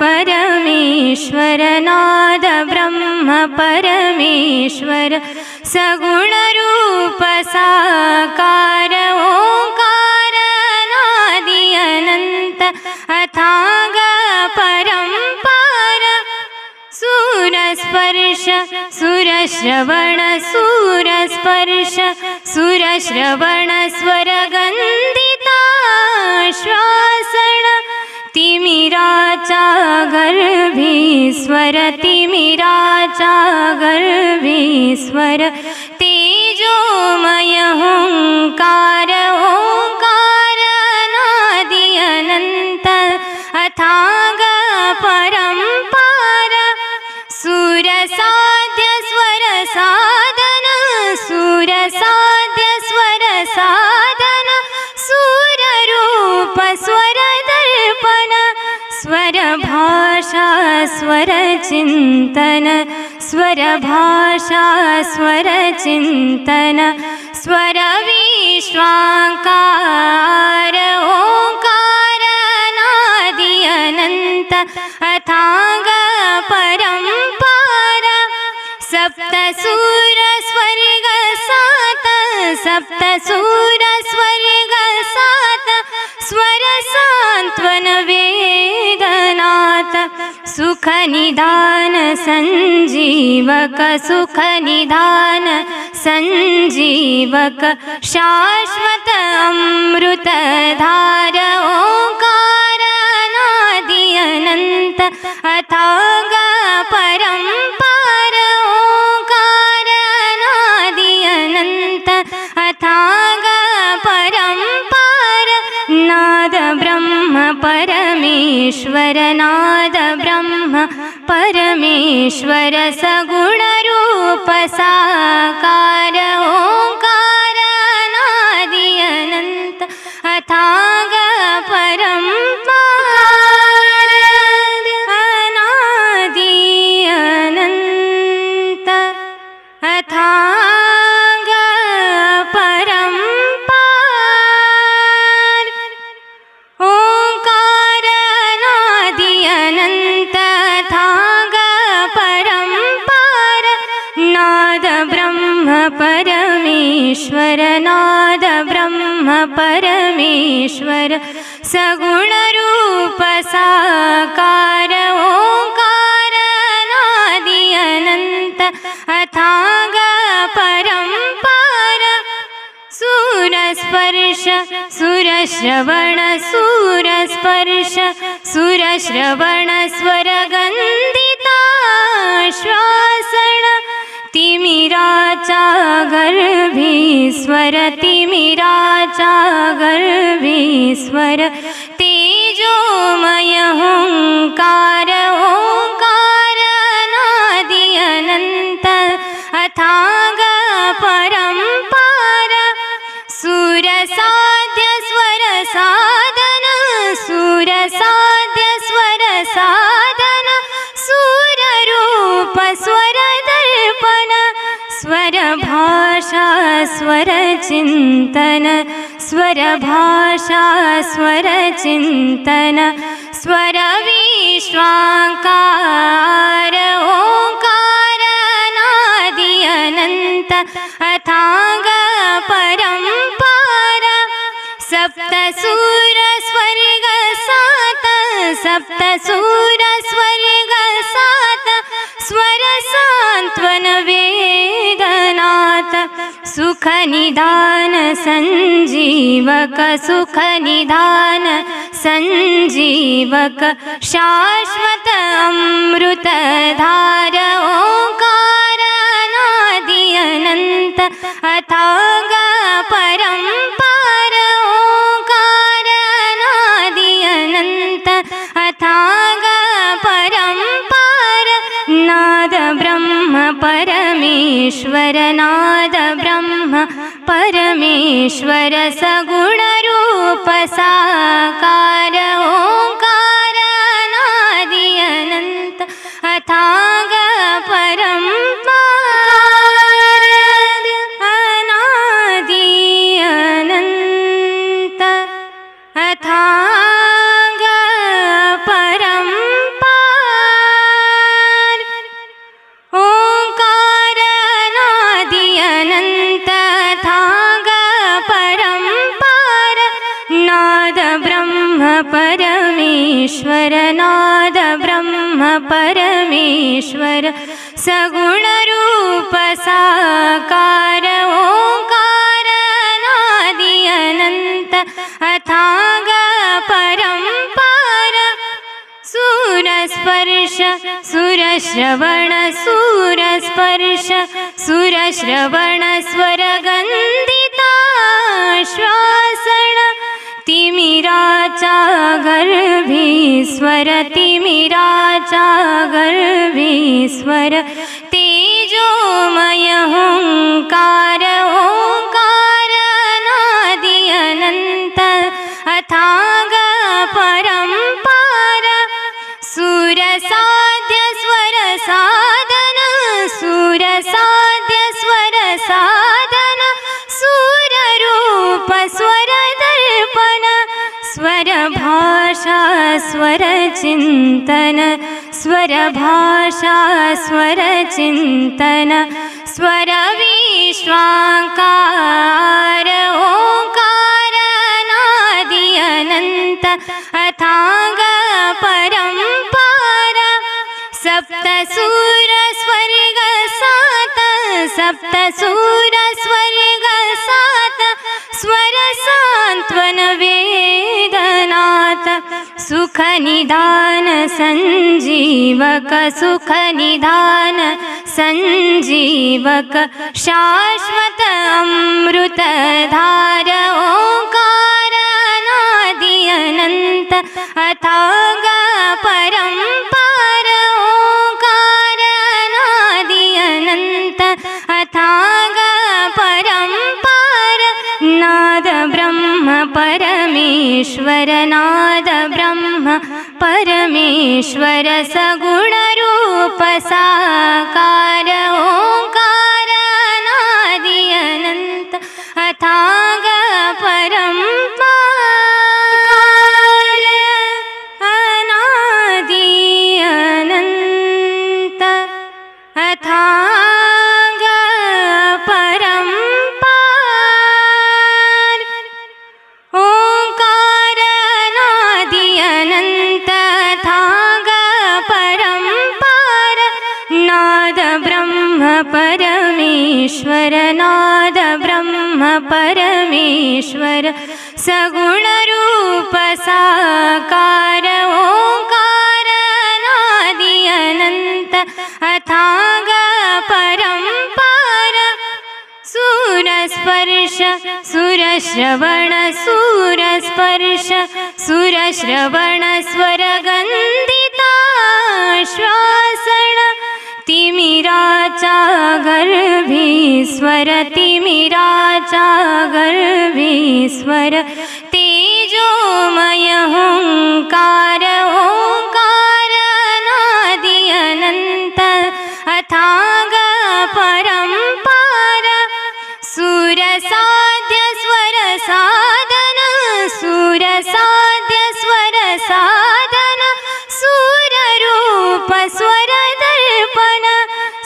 परमेश्वर नाद ब्रह्म परमेश्वर सगुणरूप साकार ओकारनादि अनन्त अथाग परं पार सुरस्पर्श सुरश्रवण सुरस्पर्श सुरश्रवण स्वरगन्धिता स्वरगन्धिताश्वासन श्वासण तिमिराचा गर्भीश्वर तिमिराचा गर्भीश्वर तेजोमय स्वरचिन्तन स्वरभाषा स्वरचिन्तन स्वरविश्वाकार ओङ्कारनादि अनन्त। अथाग परम्पार। सप्त सुर सुखनिधान सञ्जीवक सुखनिधान सञ्जीवक शाश्वत अमृतधार ओङ्कारनादि अनन्त अथाग परम्पार ओङ्कारनादि अनन्त अथाग परम्पार नाद ब्रह्म परमेश्वर नाद परमेश्वर सगुणरूप परमेश्वर सगुणरूप साकार ओङ्कारनादि अनन्त अथाग परम्पार सुरस्पर्श सुरश्रवण सुरस्पर्श सुरश्रवण श्वासण तिमिराचा गर्भीश्वर तिमिराचा गर्भीश्वर तेजोमय स्वरचिन्तन स्वरभाषा स्वरचिन्तन स्वरविश्वाकार ओङ्कारनादि अनन्त अथाग परम्पार। सप्त सुर स्वर्ग सात सप्त सुर स्वर्ग सात स्वर सान्त्वन वेदनाथ सुखनिधान सञ्जीवक सुखनिधान सञ्जीवक शाश्वत अमृतधार ओङ्कारनादि अनन्त अथाग परमेश्वर नाद ब्रह्म परमेश्वर सगुणरूप परमेश्वरनाद ब्रह्म परमेश्वर सगुणरूप साकार ओङ्कार नादि अनन्त अथाग परम्पार सुरस्पर्श सुरश्रवण सुरस्पर्श सुरश्रवण स्वरगन्धिता श्वासण तिमिराचा गर्भीस्वर तिमिराचा गर्भीस्वर. तेजोमय स्वरचिन्तन स्वरभाषा स्वरचिन्तन स्वरविश्वाकार ओङ्कार नादि अनन्त अथाग परम्पार सप्त सुर स्वर्ग सात सप्त सुर स्वर्ग सात स्वर सान्त्वन सुखनिधान सञ्जीवक सुखनिधान सञ्जीवक शाश्वत अमृतधार अनन्त अथाग परम्पार ओङ्कार नादि अनन्त अथाग परम्पार नाद ब्रह्म परमेश्वर नाद परमेश्वर सगुणरूप साकार परमेश्वर सगुणरूप साकार ओङ्कार नादि अनन्त अथाग परम्पार सुरस्पर्श सुरश्रवण सुरस्पर्श सुरश्रवण स्वरगन्धिता श्वासण तिमिराचा गर्भीस्वर तिमिराचा गर्भीस्वर तेजोमय हुङ्कार ओङ्कार नादि अनन्त परम्पार सुरसाध्य स्वरसाधन सुरसाध्य स्वरसाधन सुररूप स्वरदर्पण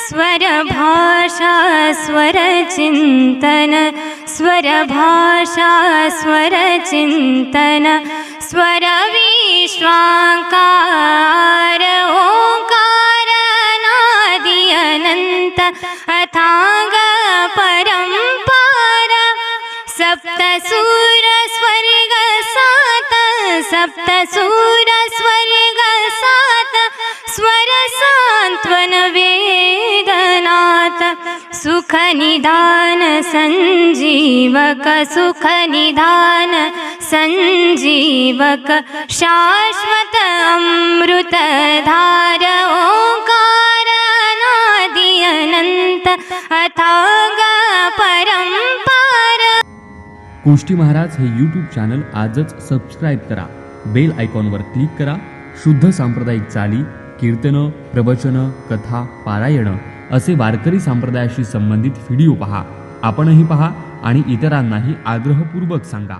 स्वरभाषा स्वरचिन्तन स्वरभाषा स्वरचिन्तन स्वरविश्वाकार ओङ्कार नादि अनन्त अथाग परम्पार सप्त सुर स्वर्ग सात सप्त सुर स्वर्ग सात स्वर सान्त्वन सुखनिधान सञ्जीवक सुखनिधान सञ्जीवक शाश्वत अमृतधार ओङ्कार नादि अनन्त अथाग परम्पार कुष्टी महाराज हे यूट्यूब चॅनल आजच सबस्क्राईब करा. बेल आयकॉनवर क्लिक करा. शुद्ध सांप्रदायिक चाली कीर्तनं प्रवचनं कथा पारायणं असे वारकरी संप्रदायाशी संबंधित व्हिडिओ पहा. आपणही पहा आणि इतरांनाही आग्रहपूर्वक सांगा.